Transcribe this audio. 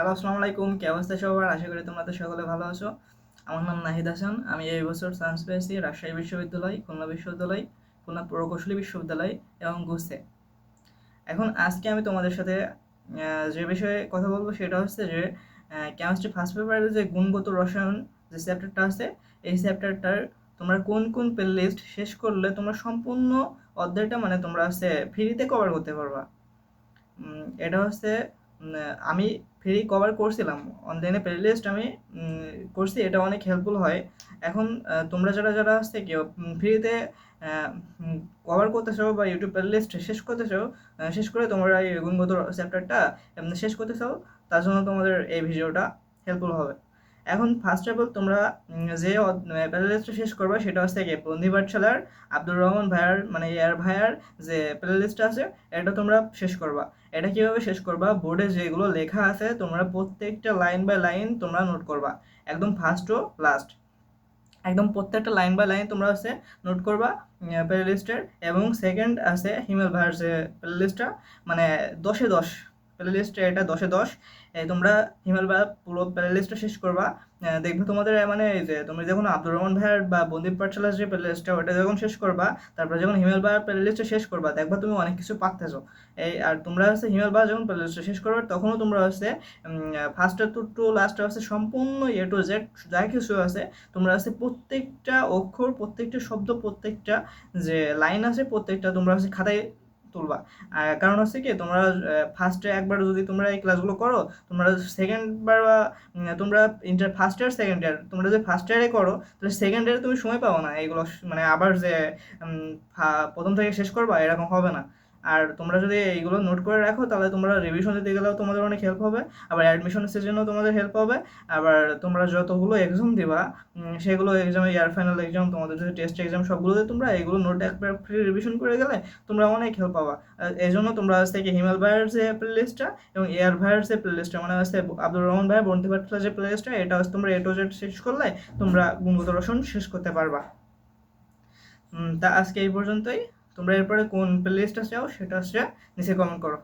Hello, আসসালামু আলাইকুম। কি অবস্থা সবার? আশা করি তোমরা তো সকলে ভালো আছো। আমার নাম নাহিদ হাসান। আমি এই বছর সায়েন্স পেয়েছি, রাজশাহী বিশ্ববিদ্যালয়, খুলনা বিশ্ববিদ্যালয়, খুলনা প্রকৌশলী বিশ্ববিদ্যালয় এবং গুসে এখন আজকে আমি তোমাদের সাথে যে বিষয়ে কথা বলব সেটা হচ্ছে যে কেমিস্ট্রি ফার্স্ট পেপারের যে গুণগত রসায়ন যে চ্যাপ্টারটা আছে, এই চ্যাপ্টারটার তোমরা কোন কোন প্লে লিস্ট শেষ করলে তোমরা সম্পূর্ণ অধ্যায়টা মানে তোমরা হচ্ছে ফ্রিতে কভার করতে পারবা। এটা হচ্ছে আমি ফ্রি কভার করছিলাম। অনলাইনে প্লে লিস্ট আমি করছি, এটা অনেক হেল্পফুল হয়। এখন তোমরা যারা যারা আসছে কি ফ্রিতে কভার করতে চাও বা ইউটিউব প্লে লিস্ট শেষ করতে চাও শেষ করে তোমরা এই গুণগত চ্যাপ্টারটা শেষ করতে চাও তার জন্য তোমাদের এই ভিডিওটা হেল্পফুল হবে। এখন ফার্স্ট অফ অল তোমরা যে প্লে লিস্টটা শেষ করবে সেটা হচ্ছে কি বন্দি পাঠশালার আব্দুর রহমান ভাইয়ার মানে এয়ার ভাইয়ার যে প্লে লিস্ট আছে, এটা তোমরা শেষ করবা। এটা কীভাবে শেষ করবা? বোর্ডে যেগুলো লেখা আছে, তোমরা প্রত্যেকটা লাইন বাই লাইন তোমরা নোট করবা। একদম ফার্স্ট ও লাস্ট একদম প্রত্যেকটা লাইন বাই লাইন তোমরা হচ্ছে নোট করবা প্লে লিস্টের এবং সেকেন্ড আছে হিমেল ভাইয়ার যে প্লে লিস্টটা মানে দশে দশ। প্লে লিস্টে এটা দশে দশ তোমরা হিমেল ভাইয়ার পুরো প্লে লিস্টটা শেষ করবা। দেখবে তোমাদের মানে যে তুমি যখন আব্দুর রহমান ভাইয়ার বা বন্দীপ পাঠশালার যে প্লে লিস্টটা ওটা যখন শেষ করবা, তারপরে যখন হিমেল ভাইয়ার প্লে লিস্টটা শেষ করবা, দেখবা তুমি অনেক কিছু পাচ্তেছো এই আর তোমরা হচ্ছে হিমেল ভাইয়া যখন প্লে লিস্টটা শেষ করবে, তখনও তোমরা হচ্ছে ফার্স্ট টু টু লাস্ট হচ্ছে সম্পূর্ণ এ টু জেড যা কিছু আছে, তোমরা হচ্ছে প্রত্যেকটা অক্ষর, প্রত্যেকটা শব্দ, প্রত্যেকটা যে লাইন আছে, প্রত্যেকটা তোমরা হচ্ছে খাতায় তুলবা। কারণ হচ্ছে কি, তোমরা ফার্স্টে একবার যদি তোমরা এই ক্লাসগুলো করো, তোমরা সেকেন্ড বার বা তোমরা inter first year second year তোমরা যদি ফার্স্ট ইয়ারে করো, তাহলে সেকেন্ড ইয়ারে তুমি সময় পাবো না। এগুলো মানে আবার যে প্রথম থেকে শেষ করবা, এরকম হবে না। আর তোমরা যদি এইগুলো নোট করে রাখো, তাহলে তোমরা রিভিশন দিতে গেলেও তোমাদের অনেক হেল্প হবে, আবার অ্যাডমিশন সিজনেও তোমাদের হেল্প হবে, আবার তোমরা যতগুলো এক্সাম দিবা সেগুলো এক্সাম ইয়ার ফাইনাল এক্সাম তোমাদের যদি টেস্ট এক্সাম সবগুলোতে তোমরা এগুলো নোট একবার ফ্রি রিভিশন করে গেলে তোমরা অনেক হেল্প পাবা। এই জন্য তোমরা আজ থেকে হিমাল ভাইয়ের যে প্লে লিস্টটা এবং এয়ার ভাইয়ের যে প্লে লিস্টটা মানে হচ্ছে আব্দুর রহমান ভাই বন্দি পাটলার যে প্লে লিস্টটা এটা তোমরা এ টু জেড শেষ করলে তোমরা গুণগত রসন শেষ করতে পারবা। তা আজকে এই পর্যন্তই। তোমরা এরপরে কোন প্লেলিস্টটা চাও সেটা হচ্ছে নিচে কমেন্ট করো।